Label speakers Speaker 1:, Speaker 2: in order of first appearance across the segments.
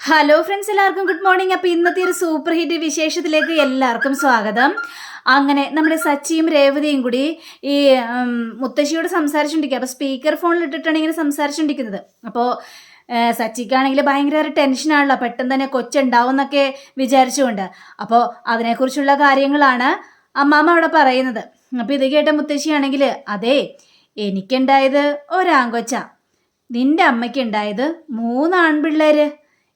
Speaker 1: Hello friends എല്ലാവർക്കും good morning അപ്പോൾ ഇന്നത്തെ ഒരു സൂപ്പർ ഹിറ്റ് വിശേഷത്തിലേക്ക് എല്ലാവർക്കും സ്വാഗതം. അങ്ങനെ നമ്മുടെ സച്ചിയും രേവതിയും കൂടി ഈ മുത്തശ്ശിയോട് സംസാരിച്ചുകൊണ്ടിരിക്കുക അപ്പോൾ സ്പീക്കർ ഫോണിൽ ഇട്ടിട്ടാണ് ഇങ്ങനെ സംസാരിച്ചുകൊണ്ടിരിക്കുന്നത് അപ്പോൾ സച്ചിക്കാണെങ്കിൽ ഭയങ്കര ഒരു ടെൻഷനാണല്ലോ പെട്ടെന്ന് തന്നെ കൊച്ചുണ്ടാവും എന്നൊക്കെ വിചാരിച്ചുകൊണ്ട്. അപ്പോൾ അതിനെക്കുറിച്ചുള്ള കാര്യങ്ങളാണ് അമ്മാമ്മ അവിടെ പറയുന്നത്. അപ്പോൾ ഇത് കേട്ട മുത്തശ്ശിയാണെങ്കിൽ അതെ എനിക്കുണ്ടായത് ഒരാങ്കൊച്ച. നിന്റെ അമ്മയ്ക്കുണ്ടായത് മൂന്ന് ആൺപിള്ളേര്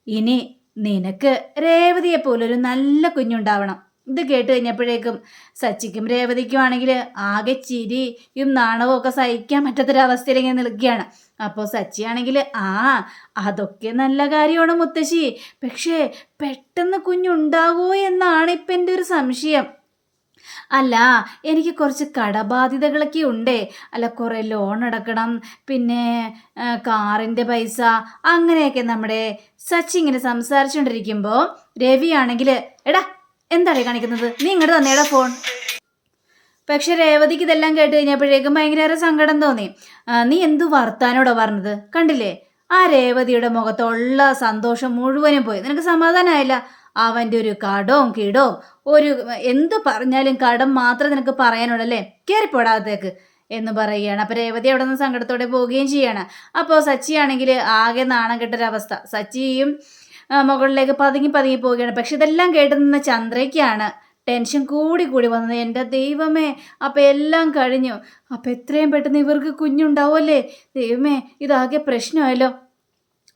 Speaker 1: ഇനി നിനക്ക് രേവതിയെ പോലൊരു നല്ല കുഞ്ഞുണ്ടാവണം. ഇത് കേട്ട് കഴിഞ്ഞപ്പോഴേക്കും സച്ചിക്കും രേവതിക്കും ആണെങ്കിൽ ആകെ ചിരിയും നാണവും ഒക്കെ സഹിക്കാൻ പറ്റാത്തൊരവസ്ഥയിൽ നിൽക്കുകയാണ്. അപ്പോൾ സച്ചിയാണെങ്കിൽ ആ അതൊക്കെ നല്ല കാര്യമാണ് മുത്തശ്ശി. പക്ഷേ പെട്ടെന്ന് കുഞ്ഞുണ്ടാകുമോ എന്നാണ് ഇപ്പം എന്റെ ഒരു സംശയം. അല്ല എനിക്ക് കുറച്ച് കടബാധ്യതകളൊക്കെ ഉണ്ട്. അല്ല കുറേ ലോൺ അടക്കണം പിന്നെ കാറിന്റെ പൈസ അങ്ങനെയൊക്കെ നമ്മുടെ സച്ചി ഇങ്ങനെ സംസാരിച്ചുകൊണ്ടിരിക്കുമ്പോൾ രവിയാണെങ്കിൽ എടാ എന്താടേ കാണിക്കുന്നത്? നീ ഇങ്ങോട്ട് തന്നേടാ ഫോൺ പക്ഷെ രേവതിക്ക് ഇതെല്ലാം കേട്ട് കഴിഞ്ഞപ്പോഴേക്കും ഭയങ്കര സങ്കടം തോന്നി. നീ എന്തു വർത്താനോടാ പറഞ്ഞത്? കണ്ടില്ലേ? ആ രേവതിയുടെ മുഖത്തുള്ള സന്തോഷം മുഴുവനും പോയി. നിനക്ക് സമാധാനമായില്ല അവന്റെ ഒരു കടവും കിടവും ഒരു എന്ത് പറഞ്ഞാലും കടം മാത്രം നിനക്ക് പറയാനുള്ളല്ലേ കയറിപ്പോടാത്തേക്ക് എന്ന് പറയുകയാണ്. അപ്പോൾ രേവതി അവിടെ നിന്ന് സങ്കടത്തോടെ പോവുകയും ചെയ്യാണ്. അപ്പോൾ സച്ചിയാണെങ്കിൽ ആകെ നാണം കെട്ടൊരവസ്ഥ. സച്ചിയും മുകളിലേക്ക് പതുങ്ങി പതുങ്ങി പോവുകയാണ്. പക്ഷെ ഇതെല്ലാം കേട്ട് നിന്ന ചന്ദ്രയ്ക്കാണ് ടെൻഷൻ കൂടി കൂടി വന്നത്. എന്റെ ദൈവമേ അപ്പം എല്ലാം കഴിഞ്ഞു. അപ്പം എത്രയും പെട്ടെന്ന് ഇവർക്ക് കുഞ്ഞുണ്ടാവുമല്ലേ? ദൈവമേ ഇതാകെ പ്രശ്നമായല്ലോ.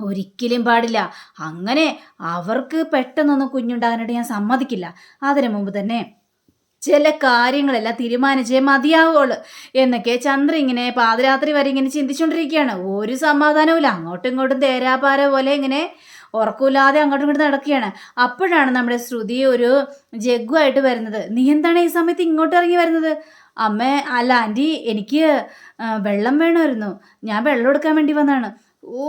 Speaker 1: ഒരിക്കലും പാടില്ല. അങ്ങനെ അവർക്ക് പെട്ടെന്നൊന്നും കുഞ്ഞുണ്ടാകാനായിട്ട് ഞാൻ സമ്മതിക്കില്ല. അതിനു മുമ്പ് തന്നെ ചില കാര്യങ്ങളെല്ലാം തീരുമാനിച്ചേ മതിയാവുള്ളൂ എന്നൊക്കെ ചന്ദ്ര ഇങ്ങനെ പാതിരാത്രി വരെ ഇങ്ങനെ ചിന്തിച്ചുകൊണ്ടിരിക്കുകയാണ് ഒരു സമാധാനവും അങ്ങോട്ടും ഇങ്ങോട്ടും തേരാപാര പോലെ ഇങ്ങനെ ഉറക്കമില്ലാതെ അങ്ങോട്ടും ഇങ്ങോട്ടും നടക്കുകയാണ്. അപ്പോഴാണ് നമ്മുടെ ശ്രുതി ഒരു ജഗ്ഗുമായിട്ട് വരുന്നത്. നീ എന്താണ് ഈ സമയത്ത് ഇങ്ങോട്ട് ഇറങ്ങി വരുന്നത്? അമ്മ അല്ല ആന്റി എനിക്ക് വെള്ളം വേണമായിരുന്നു. ഞാൻ വെള്ളം എടുക്കാൻ വേണ്ടി വന്നതാണ്. ഓ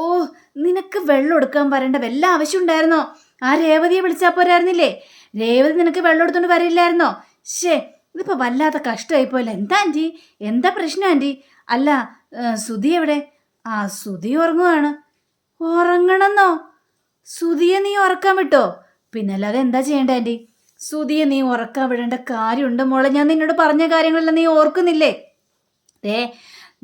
Speaker 1: നിനക്ക് വെള്ളം എടുക്കാൻ വരേണ്ട വല്ല ആവശ്യം ഉണ്ടായിരുന്നോ? ആ രേവതിയെ വിളിച്ചാൽ പോരായിരുന്നില്ലേ? രേവതി നിനക്ക് വെള്ളം എടുത്തോണ്ട് വരില്ലായിരുന്നോ? ശേ ഇതിപ്പോൾ വല്ലാത്ത കഷ്ടമായിപ്പോയല്ലോ എന്താ ആന്റി എന്താ പ്രശ്നം ആന്റി അല്ല സുധി എവിടെ? ആ സുധി ഉറങ്ങുവാണ്. ഉറങ്ങണമെന്നോ സുധിയെ നീ ഉറക്കാൻ വിട്ടോ? പിന്നല്ലാതെ എന്താ ചെയ്യേണ്ട ആന്റി സുധിയെ നീ ഉറക്കാൻ വിടേണ്ട കാര്യമുണ്ട് മോളെ. ഞാൻ നിന്നോട് പറഞ്ഞ കാര്യങ്ങളെല്ലാം നീ ഓർക്കുന്നില്ലേ? ദേ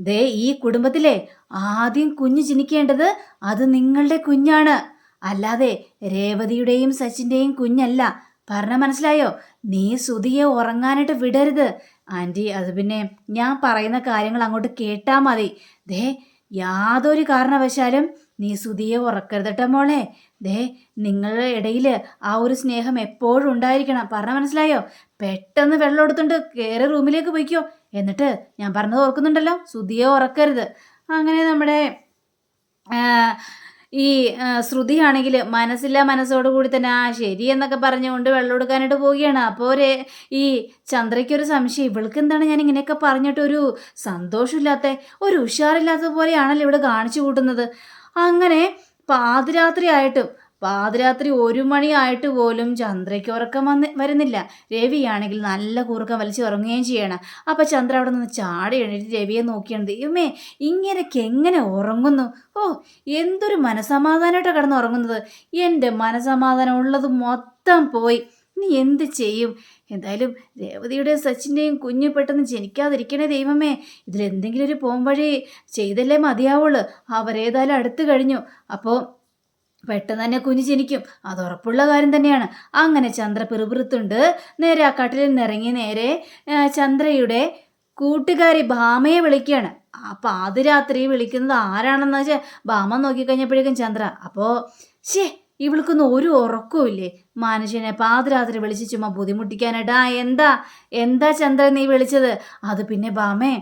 Speaker 1: ദേ ഈ കുടുംബത്തിലെ ആദ്യം കുഞ്ഞ് ജനിക്കേണ്ടത് അത് നിങ്ങളുടെ കുഞ്ഞാണ്. അല്ലാതെ രേവതിയുടെയും സച്ചിന്റെയും കുഞ്ഞല്ല. പറഞ്ഞ മനസ്സിലായോ? നീ സുധിയെ ഉറങ്ങാനായിട്ട് വിടരുത്. ആന്റി അത് പിന്നെ ഞാൻ പറയുന്ന കാര്യങ്ങൾ അങ്ങോട്ട് കേട്ടാൽ മതി. ദേ യാതൊരു കാരണവശാലും നീ സുധിയെ ഉറക്കരുതട്ടോ മോളെ. ദേ നിങ്ങളുടെ ഇടയിൽ ആ ഒരു സ്നേഹം എപ്പോഴും ഉണ്ടായിരിക്കണം. പറഞ്ഞ മനസ്സിലായോ? പെട്ടെന്ന് വെള്ളം എടുത്തുകൊണ്ട് കയറി റൂമിലേക്ക് പോയിക്കോ. എന്നിട്ട് ഞാൻ പറഞ്ഞത് ഓർക്കുന്നുണ്ടല്ലോ സുധിയെ ഉറക്കരുത്. അങ്ങനെ നമ്മുടെ ഈ ശ്രുതിയാണെങ്കിൽ മനസ്സില്ല മനസ്സോട് കൂടി തന്നെ ആ ശരി എന്നൊക്കെ പറഞ്ഞുകൊണ്ട് വെള്ളം എടുക്കാനായിട്ട് പോവുകയാണ്. അപ്പോൾ ഒരു ഈ ചന്ദ്രയ്ക്കൊരു സംശയം ഇവൾക്ക് എന്താണ് ഞാൻ ഇങ്ങനെയൊക്കെ പറഞ്ഞിട്ട് ഒരു സന്തോഷമില്ലാത്ത ഒരു ഉഷാറില്ലാത്ത പോലെയാണല്ലോ ഇവിടെ കാണിച്ചു കൂട്ടുന്നത്. അങ്ങനെ പാതിരാത്രി ആയിട്ടും പാതിരാത്രി ഒരു മണിയായിട്ട് പോലും ചന്ദ്രയ്ക്ക് ഉറക്കം വന്ന് വരുന്നില്ല. രവിയാണെങ്കിൽ നല്ല കൂർക്കം വലിച്ച് ഉറങ്ങുകയും ചെയ്യണം. അപ്പോൾ ചന്ദ്ര അവിടെ നിന്ന് ചാടി എണീറ്റ് രവിയെ നോക്കിയാണ്. ദൈവമേ ഇങ്ങനെയൊക്കെ എങ്ങനെ ഉറങ്ങുന്നു? ഓ എന്തൊരു മനസമാധാനമായിട്ടാണ് കിടന്ന് ഉറങ്ങുന്നത്. എന്റെ മനസമാധാനം ഉള്ളത് മൊത്തം പോയി. നീ എന്ത് ചെയ്യും? എന്തായാലും രേവതിയുടെയും സച്ചിന്റെയും കുഞ്ഞ് പെട്ടെന്ന് ജനിക്കാതിരിക്കണേ ദൈവമേ. ഇതിലെന്തെങ്കിലും ഒരു പോംവഴി ചെയ്തല്ലേ മതിയാവുള്ളൂ. അവരേതായാലും അടുത്ത് കഴിഞ്ഞു. അപ്പോൾ പെട്ടെന്ന് തന്നെ കുഞ്ഞ് ജനിക്കും. അത് ഉറപ്പുള്ള കാര്യം തന്നെയാണ്. അങ്ങനെ ചന്ദ്ര പിറുപിറുത്തുണ്ട്. നേരെ ആ കട്ടിലിൽ നിന്നിറങ്ങി നേരെ ചന്ദ്രയുടെ കൂട്ടുകാരി ഭാമയെ വിളിക്കുകയാണ്. അപ്പൊ അത് രാത്രി വിളിക്കുന്നത് ആരാണെന്ന് വെച്ചാൽ ഭാമ നോക്കിക്കഴിഞ്ഞപ്പോഴേക്കും ചന്ദ്ര. അപ്പോൾ ശേ ഇവൾക്കൊന്നും ഒരു ഉറക്കവും ഇല്ലേ? മനുഷ്യനെ പാതിരാത്രി വിളിച്ച് ചുമ്മാ ബുദ്ധിമുട്ടിക്കാനായിട്ട്. എന്താ എന്താ ചന്ദ്ര നീ വിളിച്ചത്? അത് പിന്നെ ബാമേ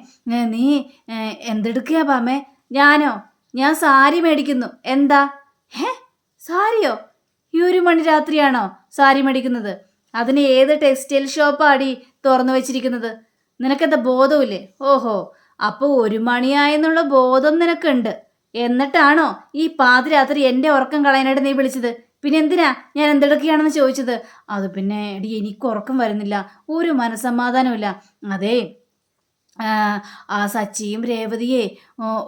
Speaker 1: നീ എന്തെടുക്കുക ബാമേ ഞാനോ? ഞാൻ സാരി മേടിക്കുന്നു. എന്താ? ഹേ? സാരിയോ? ഈ ഒരു മണി രാത്രിയാണോ സാരി മേടിക്കുന്നത്? അതിന് ഏത് ടെക്സ്റ്റൈൽ ഷോപ്പാടി തുറന്നു വെച്ചിരിക്കുന്നത്? നിനക്കെന്താ ബോധമില്ലേ ഓഹോ അപ്പോൾ ഒരു മണിയായെന്നുള്ള ബോധം നിനക്കുണ്ട്. എന്നിട്ടാണോ ഈ പാതിരാത്രി എന്റെ ഉറക്കം കളയാനായിട്ട് നീ വിളിച്ചത്? പിന്നെ എന്തിനാ ഞാൻ എന്തെടുക്കുകയാണെന്ന് ചോദിച്ചത്? അത് പിന്നെ എടി എനിക്ക് ഉറക്കം വരുന്നില്ല. ഒരു മനസമാധാനമില്ല അതേ ആ സച്ചിയും രേവതിയെ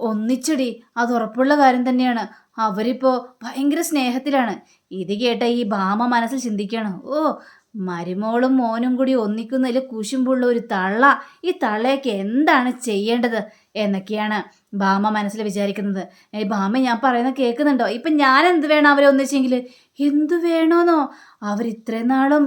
Speaker 1: ഒന്നിച്ചടി. അത് ഉറപ്പുള്ള കാര്യം തന്നെയാണ്. അവരിപ്പോ ഭയങ്കര സ്നേഹത്തിലാണ്. ഇത് കേട്ട ഈ ഭാമ മനസ്സിൽ ചിന്തിക്കണം ഓ മരുമോളും മോനും കൂടി ഒന്നിക്കുന്നതിൽ കുശുമ്പുള്ള ഒരു തള്ള ഈ തള്ളയൊക്കെ എന്താണ് ചെയ്യേണ്ടത്? എന്നൊക്കെയാണ് ഭാമ മനസ്സിൽ വിചാരിക്കുന്നത്. ഏ ഭാമ ഞാൻ പറയുന്നത് കേൾക്കുന്നുണ്ടോ? ഇപ്പം ഞാൻ എന്ത് വേണം അവരെ ഒന്നിച്ചെങ്കിൽ എന്തു വേണോന്നോ? അവർ ഇത്രയും നാളും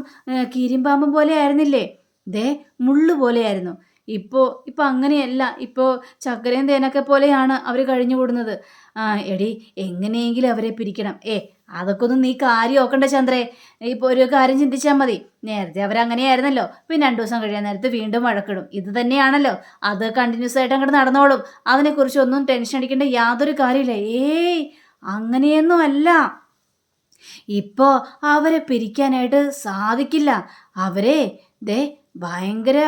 Speaker 1: കീരിമ്പാമ്പം പോലെ ആയിരുന്നില്ലേ? ദേ മുള്ളു പോലെയായിരുന്നു. ഇപ്പോൾ ഇപ്പോൾ അങ്ങനെയല്ല. ഇപ്പോൾ ചക്കരയും തേനൊക്കെ പോലെയാണ് അവർ കഴിഞ്ഞു കൂടുന്നത്. ആ എടി എങ്ങനെയെങ്കിലും അവരെ പിരിക്കണം. ഏ അതൊക്കെ ഒന്നും നീ കാര്യം നോക്കണ്ട ചന്ദ്രേ. ഇപ്പോൾ ഒരു കാര്യം ചിന്തിച്ചാൽ മതി. നേരത്തെ അവരങ്ങനെയായിരുന്നല്ലോ പിന്നെ രണ്ടു ദിവസം കഴിയാൻ നേരത്ത് വീണ്ടും വഴക്കിടും. ഇത് തന്നെയാണല്ലോ. അത് കണ്ടിന്യൂസ് ആയിട്ട് അങ്ങോട്ട് നടന്നോളും. അതിനെക്കുറിച്ച് ഒന്നും ടെൻഷൻ അടിക്കേണ്ട യാതൊരു കാര്യമില്ല. ഏയ് അങ്ങനെയൊന്നും അല്ല. ഇപ്പോൾ അവരെ പിരിക്കാനായിട്ട് സാധിക്കില്ല. അവരെ ദേ ഭയങ്കര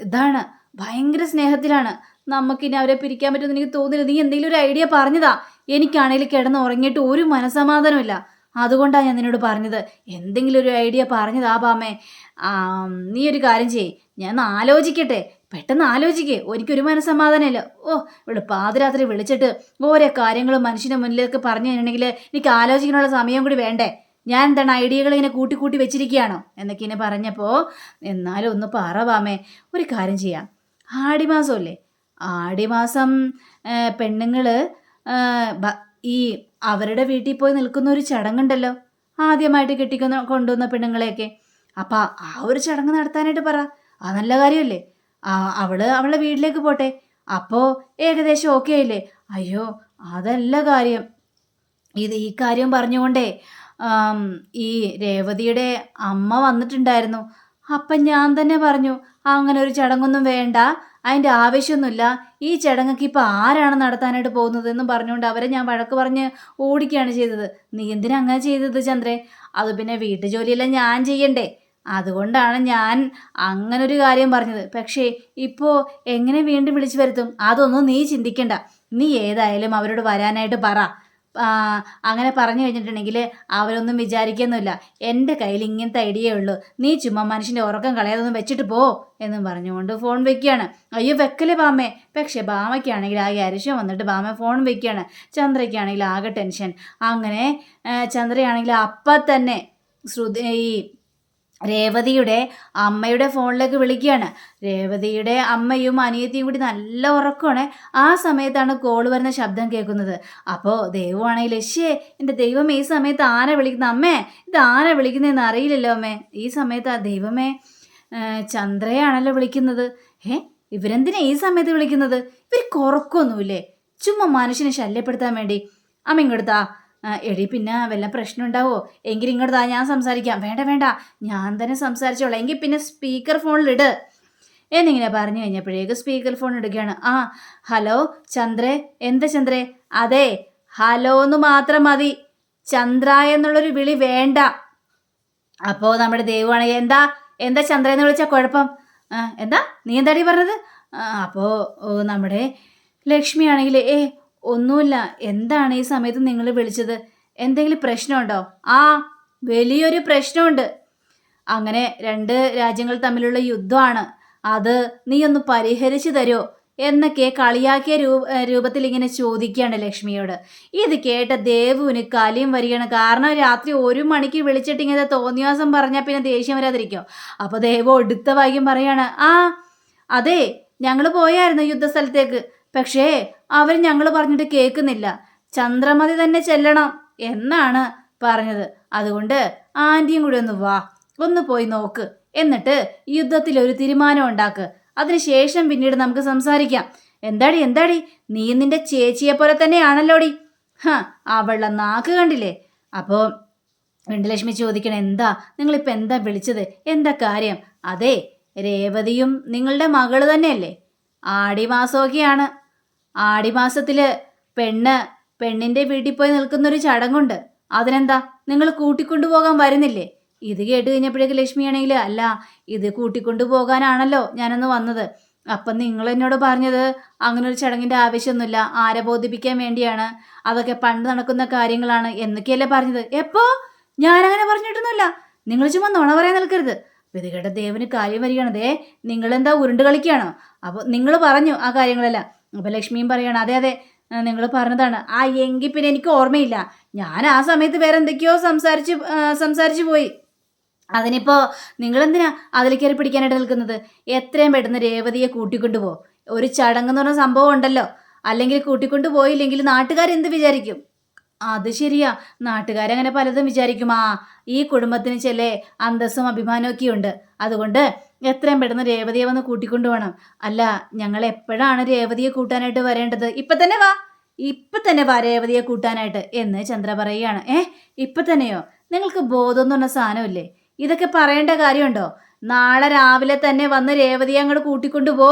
Speaker 1: ഇതാണ്. ഭയങ്കര സ്നേഹത്തിലാണ്. നമുക്കിനി അവരെ പിരിക്കാൻ പറ്റുമെന്ന് എനിക്ക് തോന്നുന്നില്ല. നീ എന്തെങ്കിലും ഒരു ഐഡിയ പറഞ്ഞതാ. എനിക്കാണെങ്കിൽ കിടന്ന് ഉറങ്ങിയിട്ട് ഒരു മനസമാധാനമില്ല അതുകൊണ്ടാണ് ഞാൻ നിന്നോട് പറഞ്ഞത്. എന്തെങ്കിലും ഒരു ഐഡിയ പറഞ്ഞതാ ബാമേ നീ ഒരു കാര്യം ചെയ്യ്. ഞാൻ ആലോചിക്കട്ടെ. പെട്ടെന്ന് ആലോചിക്കേ. എനിക്കൊരു മനസ്സമാധാനമില്ല. ഓ ഇവിടെ പാതിരാത്രി വിളിച്ചിട്ട് ഓരോ കാര്യങ്ങളും മനുഷ്യന്റെ മുന്നിലേക്ക് പറഞ്ഞു തന്നിട്ടുണ്ടെങ്കിൽ എനിക്ക് ആലോചിക്കാനുള്ള സമയം കൂടി വേണ്ടേ? ഞാൻ എന്താണ് ഐഡിയകൾ ഇങ്ങനെ കൂട്ടി കൂട്ടി വെച്ചിരിക്കുകയാണോ? എന്നൊക്കെ ഇങ്ങനെ പറഞ്ഞപ്പോൾ എന്നാലും ഒന്ന് പറവാമേ ഒരു കാര്യം ചെയ്യാം. ആടിമാസമല്ലേ? ആടിമാസം പെണ്ണുങ്ങൾ ഈ അവരുടെ വീട്ടിൽ പോയി നിൽക്കുന്ന ഒരു ചടങ്ങുണ്ടല്ലോ. ആദ്യമായിട്ട് കെട്ടിക്കുന്ന കൊണ്ടുവന്ന പെണ്ണുങ്ങളെയൊക്കെ. അപ്പം ആ ഒരു ചടങ്ങ് നടത്താനായിട്ട് പറ. ആ നല്ല കാര്യമല്ലേ? അവൾ അവളുടെ വീട്ടിലേക്ക് പോട്ടെ. അപ്പോൾ ഏകദേശം ഓക്കെ അല്ലേ? അയ്യോ അതല്ല കാര്യം. ഇത് ഈ കാര്യം പറഞ്ഞുകൊണ്ടേ ഈ രേവതിയുടെ അമ്മ വന്നിട്ടുണ്ടായിരുന്നു. അപ്പം ഞാൻ തന്നെ പറഞ്ഞു അങ്ങനെ ഒരു ചടങ്ങൊന്നും വേണ്ട അതിന്റെ ആവശ്യമൊന്നുമില്ല. ഈ ചടങ്ങൊക്കെ ഇപ്പം ആരാണ് നടത്താനായിട്ട് പോകുന്നത് എന്നും പറഞ്ഞുകൊണ്ട് അവരെ ഞാൻ വഴക്ക് പറഞ്ഞ് ഓടിക്കുകയാണ് ചെയ്തത്. നീ എന്തിനാ അങ്ങനെ ചെയ്തത് ചന്ദ്രേ? അത് പിന്നെ വീട്ടുജോലിയെല്ലാം ഞാൻ ചെയ്യണ്ടേ? അതുകൊണ്ടാണ് ഞാൻ അങ്ങനൊരു കാര്യം പറഞ്ഞത്. പക്ഷേ ഇപ്പോൾ എങ്ങനെ വീണ്ടും വിളിച്ചു വരുത്തും? അതൊന്നും നീ ചിന്തിക്കണ്ട. നീ ഏതായാലും അവരോട് വരാനായിട്ട് പറ. അങ്ങനെ പറഞ്ഞു കഴിഞ്ഞിട്ടുണ്ടെങ്കിൽ അവരൊന്നും വിചാരിക്കുന്നില്ല. എന്റെ കയ്യിൽ ഇങ്ങനത്തെ ഐഡിയേ ഉള്ളൂ. നീ ചുമ്മാ മനുഷ്യന്റെ ഉറക്കം കളയാതൊന്നും വെച്ചിട്ട് പോ എന്നും പറഞ്ഞുകൊണ്ട് ഫോൺ വെക്കുകയാണ്. അയ്യോ വെക്കലേ ബാമേ? പക്ഷേ ബാമയ്ക്കാണെങ്കിൽ ആകെ അരിശം വന്നിട്ട് ബാമ ഫോൺ വെക്കുകയാണ്. ചന്ദ്രയ്ക്കാണെങ്കിൽ ആകെ ടെൻഷൻ. അങ്ങനെ ചന്ദ്രയാണെങ്കിൽ അപ്പം തന്നെ ശ്രുതി ഈ രേവതിയുടെ അമ്മയുടെ ഫോണിലേക്ക് വിളിക്കുകയാണ്. രേവതിയുടെ അമ്മയും അനിയത്തിയും കൂടി നല്ല ഉറക്കമാണ് ആ സമയത്താണ് കോൾ വരുന്ന ശബ്ദം കേൾക്കുന്നത്. അപ്പോൾ ദൈവമാണെങ്കിൽ ലക്ഷ്യേ എന്റെ ദൈവം ഈ സമയത്ത് ആരെ വിളിക്കുന്ന? അമ്മേ ഇത് ആരെ വിളിക്കുന്നതെന്ന് അറിയില്ലല്ലോ അമ്മേ. ഈ സമയത്ത് ആ ദൈവമേ ചന്ദ്രയാണല്ലോ വിളിക്കുന്നത്. ഏ ഇവരെന്തിനാ ഈ സമയത്ത് വിളിക്കുന്നത്? ഇവർ കുറക്കൊന്നുമില്ലേ ചുമ്മാ മനുഷ്യനെ ശല്യപ്പെടുത്താൻ വേണ്ടി. അമ്മ ഇങ്ങോട്ടാ എടി പിന്നെ വല്ല പ്രശ്നം ഉണ്ടാവോ എങ്കിൽ ഇങ്ങോട്ട് ഞാൻ സംസാരിക്കാം. വേണ്ട വേണ്ട. ഞാൻ തന്നെ സംസാരിച്ചോളാം. എങ്കിൽ പിന്നെ സ്പീക്കർ ഫോണിലിട് എന്നിങ്ങനെ പറഞ്ഞു കഴിഞ്ഞപ്പോഴേക്ക് സ്പീക്കർ ഫോൺ ഇടുകയാണ്. ആ ഹലോ ചന്ദ്രേ. എന്താ ചന്ദ്രേ? അതെ ഹലോ എന്ന് മാത്രം മതി. ചന്ദ്ര എന്നുള്ളൊരു വിളി വേണ്ട. അപ്പോൾ നമ്മുടെ ദൈവമാണെങ്കിൽ എന്താ? എന്താ ചന്ദ്ര എന്ന് വിളിച്ചാൽ കുഴപ്പം? എന്താ? നീ എന്താടി പറഞ്ഞത്? അപ്പോൾ നമ്മുടെ ലക്ഷ്മിയാണെങ്കിൽ ഏ ഒന്നുമില്ല. എന്താണ് ഈ സമയത്ത് നിങ്ങൾ വിളിച്ചത്? എന്തെങ്കിലും പ്രശ്നമുണ്ടോ? ആ വലിയൊരു പ്രശ്നമുണ്ട്. അങ്ങനെ രണ്ട് രാജ്യങ്ങൾ തമ്മിലുള്ള യുദ്ധമാണ്. അത് നീ ഒന്ന് പരിഹരിച്ചു തരുമോ എന്നൊക്കെ കളിയാക്കിയ രൂപ രൂപത്തിൽ ഇങ്ങനെ ചോദിക്കുകയാണ് ലക്ഷ്മിയോട്. ഇത് കേട്ട ദേവുവിന് കലിയും വരികയാണ്. കാരണം രാത്രി ഒരു മണിക്ക് വിളിച്ചിട്ട് ഇങ്ങനെ തോന്നിയാസം പറഞ്ഞാൽ പിന്നെ ദേഷ്യം വരാതിരിക്കോ? അപ്പോൾ ദേവ് ഒടുത്ത വാക്യം പറയാണ് ആ അതെ ഞങ്ങൾ പോയായിരുന്നു യുദ്ധസ്ഥലത്തേക്ക്. പക്ഷേ അവർ ഞങ്ങൾ പറഞ്ഞിട്ട് കേൾക്കുന്നില്ല. ചന്ദ്രമതി തന്നെ ചെല്ലണം എന്നാണ് പറഞ്ഞത്. അതുകൊണ്ട് ആന്റിയും കൂടി ഒന്ന് വാ ഒന്ന് പോയി നോക്ക്. എന്നിട്ട് യുദ്ധത്തിൽ ഒരു തീരുമാനം ഉണ്ടാക്ക്. അതിനുശേഷം പിന്നീട് നമുക്ക് സംസാരിക്കാം. എന്താടി എന്താടി? നീ നിന്റെ ചേച്ചിയെ പോലെ തന്നെയാണല്ലോടി. ഹ അവളെ നാക്ക് കണ്ടില്ലേ? അപ്പോൾ വെണ്ടലക്ഷ്മി ചോദിക്കണ എന്താ? നിങ്ങളിപ്പോൾ എന്താ വിളിച്ചത്? എന്താ കാര്യം? അതെ രേവതിയും നിങ്ങളുടെ മകൾ തന്നെയല്ലേ? ആടിമാസമൊക്കെയാണ് ആടിമാസത്തിൽ പെണ്ണ് പെണ്ണിന്റെ വീട്ടിൽ പോയി നിൽക്കുന്നൊരു ചടങ്ങുണ്ട്. അതിനെന്താ? നിങ്ങൾ കൂട്ടിക്കൊണ്ടുപോകാൻ വരുന്നില്ലേ? ഇത് കേട്ട് കഴിഞ്ഞപ്പോഴേക്ക് ലക്ഷ്മിയാണെങ്കിൽ അല്ല ഇത് കൂട്ടിക്കൊണ്ടു പോകാനാണല്ലോ ഞാനന്ന് വന്നത്. അപ്പം നിങ്ങൾ എന്നോട് പറഞ്ഞത് അങ്ങനെ ഒരു ചടങ്ങിന്റെ ആവശ്യമൊന്നുമില്ല. ആരെ ബോധിപ്പിക്കാൻ വേണ്ടിയാണ്? അതൊക്കെ പണ്ട് നടക്കുന്ന കാര്യങ്ങളാണ് എന്നൊക്കെയല്ലേ പറഞ്ഞത്. എപ്പോ? ഞാനങ്ങനെ പറഞ്ഞിട്ടൊന്നുമില്ല. നിങ്ങൾ ചുമ്മാ നുണ പറയാൻ നിൽക്കരുത്. വിധികേട്ട കേട്ട ദേവന് കാര്യം വരികയാണ് ദേ നിങ്ങളെന്താ ഉരുണ്ട് കളിക്കുകയാണോ? അപ്പോൾ നിങ്ങൾ പറഞ്ഞു ആ കാര്യങ്ങളെല്ലാം. അപ്പോൾ ലക്ഷ്മിയും പറയണം അതെ അതെ നിങ്ങൾ പറഞ്ഞതാണ്. ആ എങ്കിൽ പിന്നെ എനിക്ക് ഓർമ്മയില്ല. ഞാൻ ആ സമയത്ത് വേറെ എന്തൊക്കെയോ സംസാരിച്ച് സംസാരിച്ചു പോയി. അതിനിപ്പോൾ നിങ്ങളെന്തിനാ അതിൽ കയറി പിടിക്കാനായിട്ട് നിൽക്കുന്നത്? എത്രയും പെട്ടെന്ന് രേവതിയെ കൂട്ടിക്കൊണ്ടുപോ. ഒരു ചടങ്ങ് എന്ന് പറഞ്ഞ സംഭവം ഉണ്ടല്ലോ. അല്ലെങ്കിൽ കൂട്ടിക്കൊണ്ടു പോയില്ലെങ്കിൽ നാട്ടുകാരെന്ത് വിചാരിക്കും? അത് ശരിയാ. നാട്ടുകാരങ്ങനെ പലതും വിചാരിക്കും. ആ ഈ കുടുംബത്തിന് ചില അന്തസ്സും അഭിമാനമൊക്കെയുണ്ട് അതുകൊണ്ട് എത്രയും പെട്ടെന്ന് രേവതിയെ വന്ന് കൂട്ടിക്കൊണ്ടു വേണം അല്ല ഞങ്ങൾ എപ്പോഴാണ് രേവതിയെ കൂട്ടാനായിട്ട് വരേണ്ടത്? ഇപ്പൊ തന്നെ വാ. ഇപ്പൊ തന്നെ വാ രേവതിയെ കൂട്ടാനായിട്ട്. എന്ന് ചന്ദ്ര പറയുകയാണ്. ഏ ഇപ്പൊ തന്നെയോ? നിങ്ങൾക്ക് ബോധം എന്ന് പറഞ്ഞ സാധനമില്ലേ ഇതൊക്കെ പറയേണ്ട കാര്യമുണ്ടോ? നാളെ രാവിലെ തന്നെ വന്ന് രേവതിയെ അങ്ങോട്ട് കൂട്ടിക്കൊണ്ടു പോ.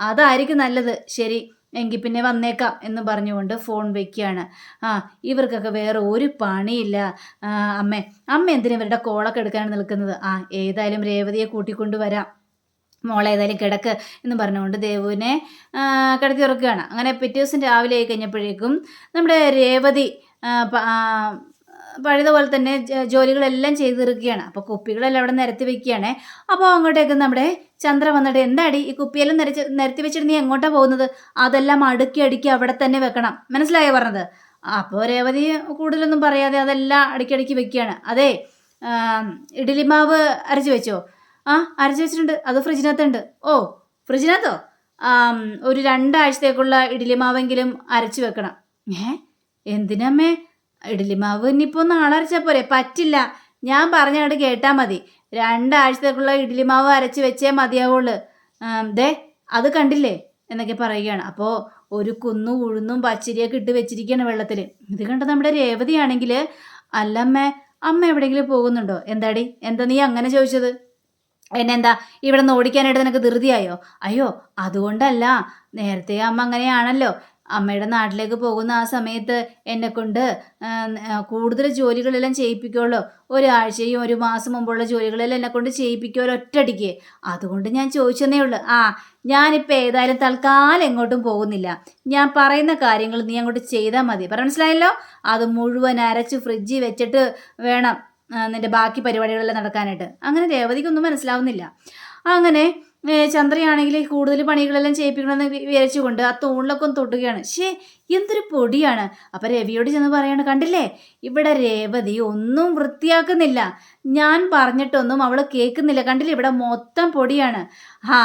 Speaker 1: അതായിരിക്കും നല്ലത്. ശരി. എങ്കിൽ പിന്നെ വന്നേക്കാം എന്ന് പറഞ്ഞുകൊണ്ട് ഫോൺ വെക്കുകയാണ്. ആ ഇവർക്കൊക്കെ വേറെ ഒരു പണിയില്ല. അമ്മ അമ്മേ എന്തിനാ ഇവരുടെ കോളൊക്കെ എടുക്കാനാണ് നിൽക്കുന്നത്? ആ ഏതായാലും രേവതിയെ കൂട്ടിക്കൊണ്ട് വരാം. മോളെ ഏതായാലും കിടക്ക് എന്ന് പറഞ്ഞുകൊണ്ട് ദേവുവിനെ കിടത്തി ഉറക്കുകയാണ്. അങ്ങനെ പിറ്റേ ദിവസം രാവിലെ ആയി കഴിഞ്ഞപ്പോഴേക്കും നമ്മുടെ രേവതി ആ, പോലെ തന്നെ ജോലികളെല്ലാം ചെയ്ത് തീർക്കുകയാണ് അപ്പോൾ കുപ്പികളെല്ലാം അവിടെ നിരത്തി വെക്കുകയാണ്. അപ്പോൾ അങ്ങോട്ടേക്ക് നമ്മുടെ ചന്ദ്ര വന്നിട്ട് എന്താടി ഈ കുപ്പിയെല്ലാം നിരച്ച് നിരത്തി വെച്ചിട്ട് നീ എങ്ങോട്ടാ പോകുന്നത്? അതെല്ലാം അടുക്കി അടുക്കി അവിടെ തന്നെ വെക്കണം. മനസ്സിലായോ പറഞ്ഞത്? അപ്പോൾ രേവതി കൂടുതലൊന്നും പറയാതെ അതെല്ലാം അടുക്കി അടുക്കി വെക്കുകയാണ്. അതെ ഇഡ്ഡലി മാവ് അരച്ച് വെച്ചോ? ആ അരച്ച് വെച്ചിട്ടുണ്ട്. അത് ഫ്രിഡ്ജിനകത്തുണ്ട്. ഓ ഫ്രിഡ്ജിനകത്തോ? ഒരു രണ്ടാഴ്ചത്തേക്കുള്ള ഇഡ്ഡലി മാവെങ്കിലും അരച്ച് വെക്കണം. ഏ എന്തിനമ്മേ? ഇഡ്ഡലി മാവ് ഇനിയിപ്പോൾ നാളെ അരച്ചാൽ പോരെ? പറ്റില്ല. ഞാൻ പറഞ്ഞങ്ങോട്ട് കേട്ടാൽ മതി. രണ്ടാഴ്ചത്തേക്കുള്ള ഇഡ്ഡലി മാവ് അരച്ച് വെച്ചേ മതിയാവുള്ളൂ. ദേ അത് കണ്ടില്ലേ? എന്നൊക്കെ പറയുകയാണ്. അപ്പോൾ ഒരു കുന്നു ഉഴുന്നും പച്ചരിയൊക്കെ ഇട്ട് വെച്ചിരിക്കുകയാണ് വെള്ളത്തിൽ ഇത് കണ്ട നമ്മുടെ രേവതിയാണെങ്കിൽ അല്ലമ്മേ അമ്മ എവിടെയെങ്കിലും പോകുന്നുണ്ടോ? എന്താടി? എന്താ നീ അങ്ങനെ ചോദിച്ചത്? എന്നെന്താ ഇവിടെ നിന്ന് ഓടിക്കാനായിട്ട് നിനക്ക് ധൃതിയായോ? അയ്യോ അതുകൊണ്ടല്ല. നേരത്തെ അമ്മ അങ്ങനെയാണല്ലോ. അമ്മയുടെ നാട്ടിലേക്ക് പോകുന്ന ആ സമയത്ത് എന്നെ കൊണ്ട് ആ, ആ, കൂടുതൽ ജോലികളെല്ലാം ചെയ്യിപ്പിക്കുമല്ലോ ഒരാഴ്ചയും ഒരു മാസം മുമ്പുള്ള ജോലികളെല്ലാം എന്നെ കൊണ്ട് ചെയ്യിപ്പിക്കുമല്ലോ ഒറ്റയടിക്ക്. അതുകൊണ്ട് ഞാൻ ചോദിച്ചെന്നേ ഉള്ളൂ. ആ ഞാനിപ്പോൾ ഏതായാലും തൽക്കാലം എങ്ങോട്ടും പോകുന്നില്ല. ഞാൻ പറയുന്ന കാര്യങ്ങൾ നീ അങ്ങോട്ട് ചെയ്താൽ മതി. പറ മനസ്സിലായല്ലോ? അത് മുഴുവൻ അരച്ച് ഫ്രിഡ്ജിൽ വെച്ചിട്ട് വേണം നിന്റെ ബാക്കി പരിപാടികളെല്ലാം നടക്കാനായിട്ട്. അങ്ങനെ രേവതിക്കൊന്നും മനസ്സിലാവുന്നില്ല. അങ്ങനെ ചന്ദ്രയാണെങ്കിൽ കൂടുതൽ പണികളെല്ലാം ചെയ്യിപ്പിക്കണമെന്ന് വിചാരിച്ചുകൊണ്ട് ആ തൂണിലൊക്കെ ഒന്ന് തൊട്ടുകയാണ് ഷേ എന്തൊരു പൊടിയാണ്. അപ്പൊ രവിയോട് ചെന്ന് പറയാണ് കണ്ടില്ലേ? ഇവിടെ രേവതി ഒന്നും വൃത്തിയാക്കുന്നില്ല. ഞാൻ പറഞ്ഞിട്ടൊന്നും അവൾ കേൾക്കുന്നില്ല. കണ്ടില്ലേ? ഇവിടെ മൊത്തം പൊടിയാണ്. ആ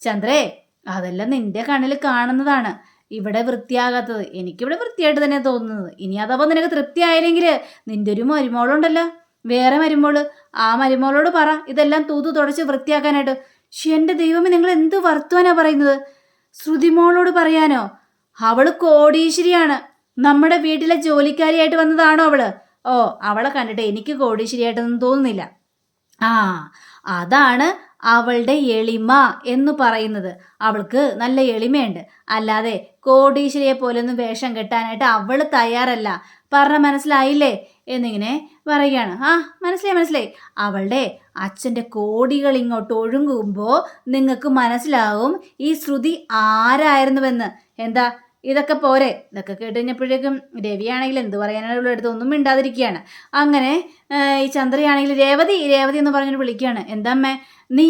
Speaker 1: ചന്ദ്രേ അതെല്ലാം നിന്റെ കണ്ണിൽ കാണുന്നതാണ്. ഇവിടെ വൃത്തിയാകാത്തത്. എനിക്കിവിടെ വൃത്തിയായിട്ട് തന്നെ തോന്നുന്നത്. ഇനി അഥവാ നിനക്ക് തൃപ്തി തൃപ്തിയായില്ലെങ്കിൽ നിന്റെ ഒരു മരുമോളുണ്ടല്ലോ. വേറെ മരുമോൾ. ആ മരുമോളോട് പറ. ഇതെല്ലാം തൂതു തുടച്ച് വൃത്തിയാക്കാനായിട്ട്. എന്റെ ദൈവമേ നിങ്ങൾ എന്ത് വർത്തുവാനാ പറയുന്നത്? ശ്രുതിമോളോട് പറയാനോ? അവൾ കോടീശ്വരിയാണ് നമ്മുടെ വീട്ടിലെ ജോലിക്കാരിയായിട്ട് വന്നതാണോ അവൾ? ഓ അവളെ കണ്ടിട്ട് എനിക്ക് കോടീശ്വരിയായിട്ടൊന്നും തോന്നുന്നില്ല. ആ അതാണ് അവളുടെ എളിമ എന്ന് പറയുന്നത്. അവൾക്ക് നല്ല എളിമയുണ്ട്. അല്ലാതെ കോടീശ്വരിയെ പോലൊന്നും വേഷം കെട്ടാനായിട്ട് അവൾ തയ്യാറല്ല. പറഞ്ഞ മനസ്സിലായില്ലേ? എന്നിങ്ങനെ പറയുകയാണ്. ആ മനസ്സിലായി മനസ്സിലായി. അവളുടെ അച്ഛന്റെ കോടികൾ ഇങ്ങോട്ട് ഒഴുങ്ങുമ്പോൾ നിങ്ങൾക്ക് മനസ്സിലാവും ഈ ശ്രുതി ആരായിരുന്നുവെന്ന്. എന്താ? ഇതൊക്കെ പോരെ. ഇതൊക്കെ കേട്ട് കഴിഞ്ഞപ്പോഴേക്കും രവിയാണെങ്കിൽ എന്ത് പറയാനുള്ള അടുത്ത് ഒന്നും മിണ്ടാതിരിക്കുകയാണ്. അങ്ങനെ ഈ ചന്ദ്രയാണെങ്കിൽ രേവതി രേവതി എന്ന് പറഞ്ഞിട്ട് വിളിക്കുകയാണ്. എന്താ അമ്മേ? നീ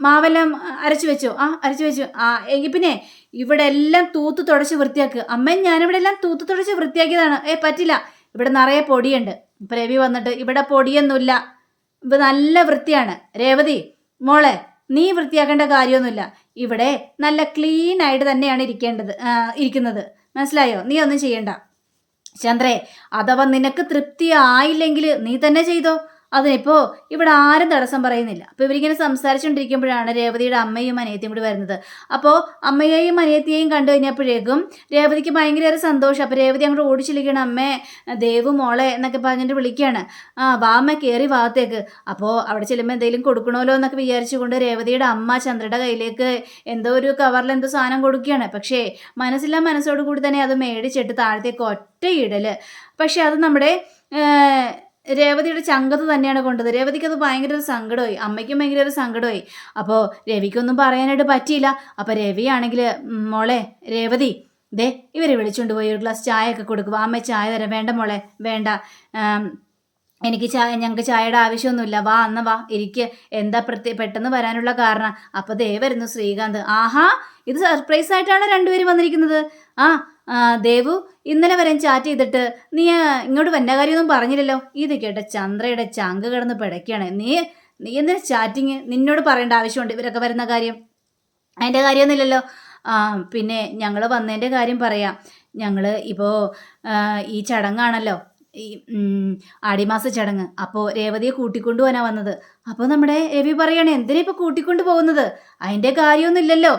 Speaker 1: മാവെല്ലാം അരച്ചു വെച്ചോ? ആ അരച്ചു വെച്ചു. ആ എങ്കിൽ പിന്നെ ഇവിടെ എല്ലാം തൂത്ത് തുടച്ച് വൃത്തിയാക്കുക അമ്മ ഞാനിവിടെ എല്ലാം തൂത്ത് തുടച്ച് വൃത്തിയാക്കിയതാണ്. ഏ പറ്റില്ല. ഇവിടെ നിറയെ പൊടിയുണ്ട്. ഇപ്പൊ രവി വന്നിട്ട് ഇവിടെ പൊടിയൊന്നുമില്ല. ഇത് നല്ല വൃത്തിയാണ്. രേവതി മോളെ നീ വൃത്തിയാക്കേണ്ട കാര്യമൊന്നുമില്ല. ഇവിടെ നല്ല ക്ലീൻ ആയിട്ട് തന്നെയാണ് ഇരിക്കേണ്ടത് ഇരിക്കുന്നത്. മനസ്സിലായോ? നീ ഒന്നും ചെയ്യണ്ട. ചന്ദ്രേ അഥവാ നിനക്ക് തൃപ്തി ആയില്ലെങ്കിൽ നീ തന്നെ ചെയ്തോ? അതിനിപ്പോ ഇവിടെ ആരും തടസ്സം പറയുന്നില്ല. അപ്പോൾ ഇവരിങ്ങനെ സംസാരിച്ചുകൊണ്ടിരിക്കുമ്പോഴാണ് രേവതിയുടെ അമ്മയും അനിയത്തിയും കൂടി വരുന്നത്. അപ്പോൾ അമ്മയെയും അനിയത്തിയെയും കണ്ടു കഴിഞ്ഞപ്പോഴേക്കും രേവതിക്ക് ഭയങ്കര സന്തോഷം. അപ്പോൾ രേവതി അങ്ങോട്ട് ഓടിച്ചിരിക്കണം അമ്മേ ദേവു മോളെ എന്നൊക്കെ പറഞ്ഞിട്ട് വിളിക്കുകയാണ്. ആ വാ അമ്മ കയറി ഭാഗത്തേക്ക് അപ്പോൾ അവിടെ ചെല്ലുമ്പോൾ എന്തെങ്കിലും കൊടുക്കണമല്ലോ എന്നൊക്കെ വിചാരിച്ചുകൊണ്ട് രേവതിയുടെ അമ്മ ചന്ദ്രയുടെ കയ്യിലേക്ക് എന്തോ ഒരു കവറിൽ എന്തോ സാധനം കൊടുക്കുകയാണ്. പക്ഷേ മനസ്സില്ലാ മനസ്സോടു കൂടി തന്നെ അത് മേടിച്ചിട്ട് താഴത്തേക്ക് ഒറ്റയിടൽ പക്ഷേ അത് നമ്മുടെ രേവതിയുടെ ചങ്കത്ത് തന്നെയാണ് കൊണ്ടത്. രേവതിക്ക് അത് ഭയങ്കര ഒരു സങ്കടമായി. അമ്മയ്ക്കും ഭയങ്കര ഒരു സങ്കടമായി. അപ്പോൾ രവിക്കൊന്നും പറയാനായിട്ട് പറ്റിയില്ല. അപ്പോൾ രവിയാണെങ്കിൽ "ഉം, മോളെ രേവതി ദേ ഇവരെ വിളിച്ചുകൊണ്ട് പോയി. ഒരു ഗ്ലാസ് ചായ ഒക്കെ കൊടുക്കുക അമ്മ ചായ തരാം. വേണ്ട മോളെ വേണ്ട. എനിക്ക് ചായ ഞങ്ങൾക്ക് ചായയുടെ ആവശ്യമൊന്നുമില്ല. വാ അന്ന വാ. എനിക്ക് എന്താ പ്രത്യേക പെട്ടെന്ന് വരാനുള്ള കാരണം? അപ്പോൾ ദേ വരുന്നു ശ്രീകാന്ത്. ആഹാ ഇത് സർപ്രൈസ് ആയിട്ടാണ് രണ്ടുപേരും വന്നിരിക്കുന്നത്? ആ, ദേവു ഇന്നലെ വരെ ചാറ്റ് ചെയ്തിട്ട് നീ ഇങ്ങോട്ട് വന്ന കാര്യമൊന്നും പറഞ്ഞില്ലല്ലോ. ഇത് കേട്ട ചന്ദ്രയുടെ ചങ്ക് കിടന്ന് പിടയ്ക്കുകയാണ്. നീ നീ എന്തിനാ ചാറ്റിങ് നിന്നോട് പറയേണ്ട ആവശ്യമുണ്ട്. ഇവരൊക്കെ വരുന്ന കാര്യം. അതിന്റെ കാര്യമൊന്നുമില്ലല്ലോ. ആ പിന്നെ ഞങ്ങൾ വന്നതിന്റെ കാര്യം പറയാം. ഞങ്ങൾ ഇപ്പോൾ ഈ ചടങ്ങാണല്ലോ. ഈ ആടിമാസ ചടങ്ങ്. അപ്പോൾ രേവതിയെ കൂട്ടിക്കൊണ്ടു പോകാനാ വന്നത്. അപ്പോൾ നമ്മുടെ രവി പറയാണ് എന്തിനാ ഇപ്പോൾ കൂട്ടിക്കൊണ്ടു പോകുന്നത് അതിന്റെ കാര്യമൊന്നുമില്ലല്ലോ.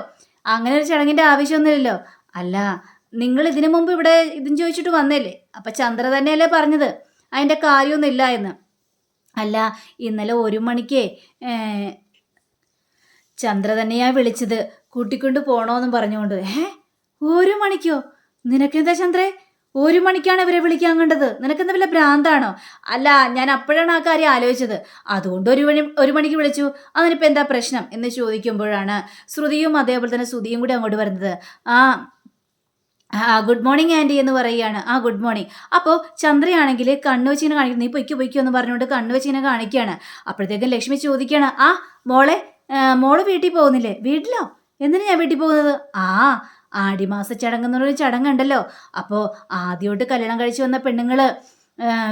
Speaker 1: അങ്ങനെ ഒരു ചടങ്ങിന്റെ ആവശ്യമൊന്നുമില്ലല്ലോ. അല്ല നിങ്ങൾ ഇതിനു മുമ്പ് ഇവിടെ ഇതും ചോദിച്ചിട്ട് വന്നല്ലേ? അപ്പം ചന്ദ്ര തന്നെയല്ലേ പറഞ്ഞത്. അതിന്റെ കാര്യമൊന്നുമില്ല എന്ന്. അല്ല ഇന്നലെ ഒരു മണിക്ക് ചന്ദ്ര തന്നെയാ വിളിച്ചത്. കൂട്ടിക്കൊണ്ട് പോണോന്നും പറഞ്ഞുകൊണ്ട്. ഏ ഒരു മണിക്കോ? നിനക്കെന്താ ചന്ദ്രേ? ഒരു മണിക്കാണ് ഇവരെ വിളിക്കാൻ കണ്ടത്. നിനക്കെന്താ വല്ല ഭ്രാന്താണോ? അല്ല ഞാൻ അപ്പോഴാണ് ആ കാര്യം ആലോചിച്ചത്. അതുകൊണ്ട് ഒരു മണി ഒരു മണിക്ക് വിളിച്ചു. അതിനിപ്പോൾ എന്താ പ്രശ്നം എന്ന് ചോദിക്കുമ്പോഴാണ് ശ്രുതിയും അതേപോലെ തന്നെ ശ്രുതിയും കൂടി അങ്ങോട്ട് വരുന്നത്. ആ ആ ഗുഡ് മോർണിംഗ് ആന്റി എന്ന് പറയുകയാണ്. ആ ഗുഡ് മോർണിംഗ് അപ്പോൾ ചന്ദ്രയാണെങ്കിൽ കണ്ണു വെച്ചിങ്ങനെ കാണിക്കുന്നു. നീ പൊയ്ക്കോ പൊയ്ക്കോ എന്ന് പറഞ്ഞുകൊണ്ട് കണ്ണു വെച്ചിങ്ങനെ കാണിക്കുകയാണ്. അപ്പോഴത്തേക്കും ലക്ഷ്മി ചോദിക്കുകയാണ് ആ മോളെ മോൾ വീട്ടിൽ പോകുന്നില്ലേ? വീട്ടിലോ? എന്തിനാ ഞാൻ വീട്ടിൽ പോകുന്നത്? ആ ആടിമാസ ചടങ്ങ് എന്നൊരു ചടങ്ങുണ്ടല്ലോ. അപ്പോൾ ആദ്യമായിട്ട് കല്യാണം കഴിച്ചു വന്ന പെണ്ണുങ്ങൾ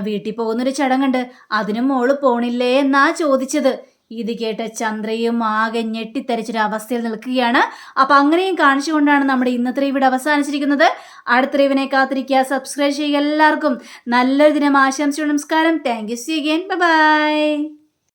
Speaker 1: വീട്ടിൽ പോകുന്നൊരു ചടങ്ങുണ്ട്. അതിനും മോൾ പോണില്ലേ എന്നാ ചോദിച്ചത്. ഇത് കേട്ട ചന്ദ്രയും ആകെ ഞെട്ടിത്തരിച്ചൊരു അവസ്ഥയിൽ നിൽക്കുകയാണ്. അപ്പൊ അങ്ങനെയും കാണിച്ചുകൊണ്ടാണ് നമ്മുടെ ഇന്നത്തെ ഇവിടെ അവസാനിച്ചിരിക്കുന്നത്. അടുത്ത റീവിനെ കാത്തിരിക്കുക. സബ്സ്ക്രൈബ് ചെയ്യുക എല്ലാവർക്കും. നല്ലൊരു ദിനം ആശംസിച്ചു നമസ്കാരം. Thank you see again bye